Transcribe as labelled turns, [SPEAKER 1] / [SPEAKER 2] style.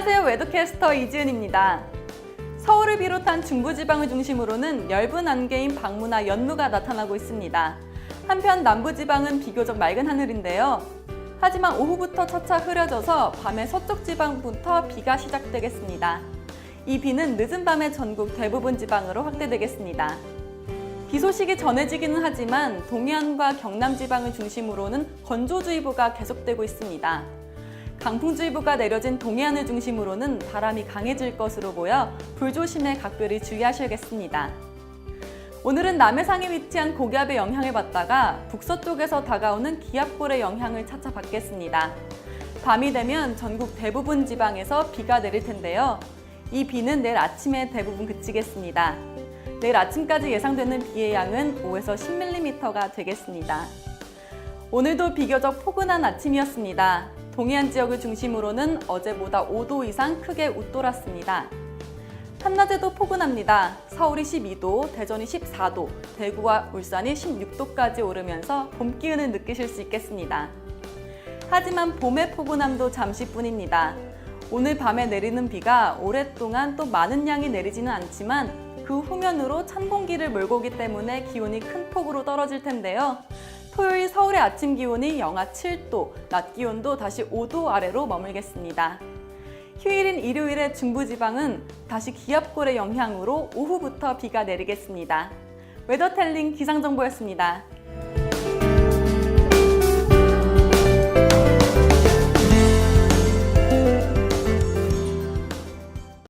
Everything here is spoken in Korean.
[SPEAKER 1] 안녕하세요. 웨더캐스터 이지은입니다. 서울을 비롯한 중부지방을 중심으로는 엷은 안개인 방무나 연무가 나타나고 있습니다. 한편 남부지방은 비교적 맑은 하늘인데요. 하지만 오후부터 차차 흐려져서 밤에 서쪽 지방부터 비가 시작되겠습니다. 이 비는 늦은 밤에 전국 대부분 지방으로 확대되겠습니다. 비 소식이 전해지기는 하지만 동해안과 경남 지방을 중심으로는 건조주의보가 계속되고 있습니다. 강풍주의보가 내려진 동해안을 중심으로는 바람이 강해질 것으로 보여 불조심에 각별히 주의하셔야겠습니다. 오늘은 남해상에 위치한 고기압의 영향을 받다가 북서쪽에서 다가오는 기압골의 영향을 차차 받겠습니다. 밤이 되면 전국 대부분 지방에서 비가 내릴 텐데요. 이 비는 내일 아침에 대부분 그치겠습니다. 내일 아침까지 예상되는 비의 양은 5에서 10mm가 되겠습니다. 오늘도 비교적 포근한 아침이었습니다. 동해안 지역을 중심으로는 어제보다 5도 이상 크게 웃돌았습니다. 한낮에도 포근합니다. 서울이 12도, 대전이 14도, 대구와 울산이 16도까지 오르면서 봄 기운을 느끼실 수 있겠습니다. 하지만 봄의 포근함도 잠시뿐입니다. 오늘 밤에 내리는 비가 오랫동안 또 많은 양이 내리지는 않지만 그 후면으로 찬 공기를 몰고 오기 때문에 기온이 큰 폭으로 떨어질 텐데요. 토요일 서울의 아침 기온이 영하 7도, 낮 기온도 다시 5도 아래로 머물겠습니다. 휴일인 일요일에 중부지방은 다시 기압골의 영향으로 오후부터 비가 내리겠습니다. 웨더텔링 기상정보였습니다.